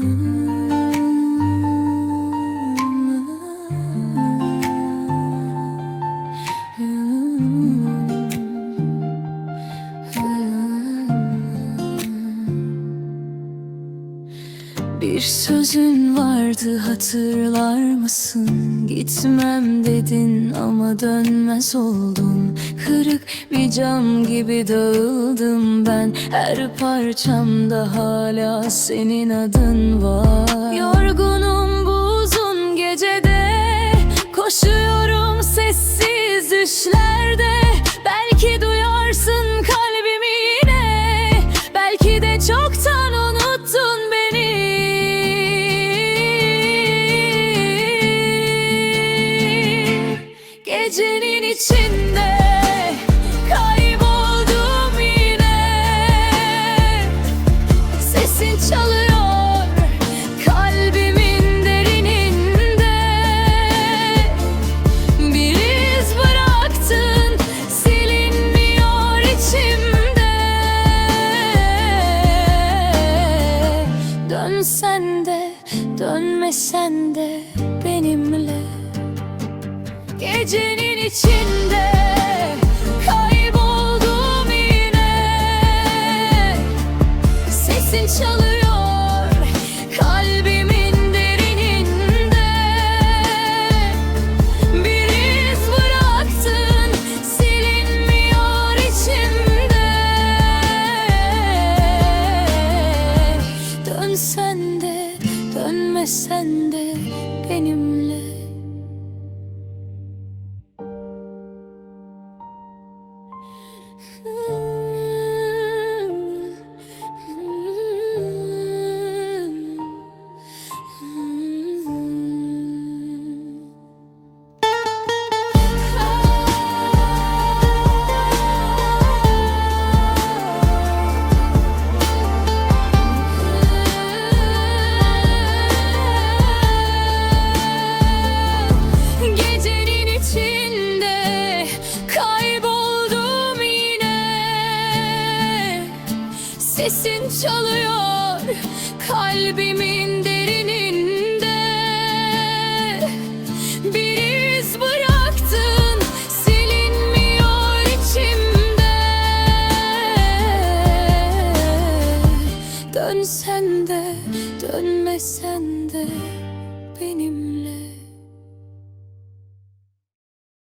Mm-hmm. Bir sözün vardı hatırlar mısın? Gitmem dedin ama dönmez oldun. Kırık bir cam gibi dağıldım ben. Her parçamda hala senin adın var. Yorgunum bu uzun gecede. Koşuyorum sessiz düşlerde Gecenin içinde kayboldum yine. Sesin çalıyor kalbimin derininde. Bir iz bıraktın silinmiyor içimde. Dönsen de dönmesen de benimle Gecenin içinde kayboldum yine. Sesin çalıyor kalbimin derininde. Bir iz bıraktın silinmiyor içimde. Dönsen de dönmesen de benimle Ooh. Sesin çalıyor kalbimin derininde. Bir iz bıraktın silinmiyor içimde. Dönsen de dönmesen de benim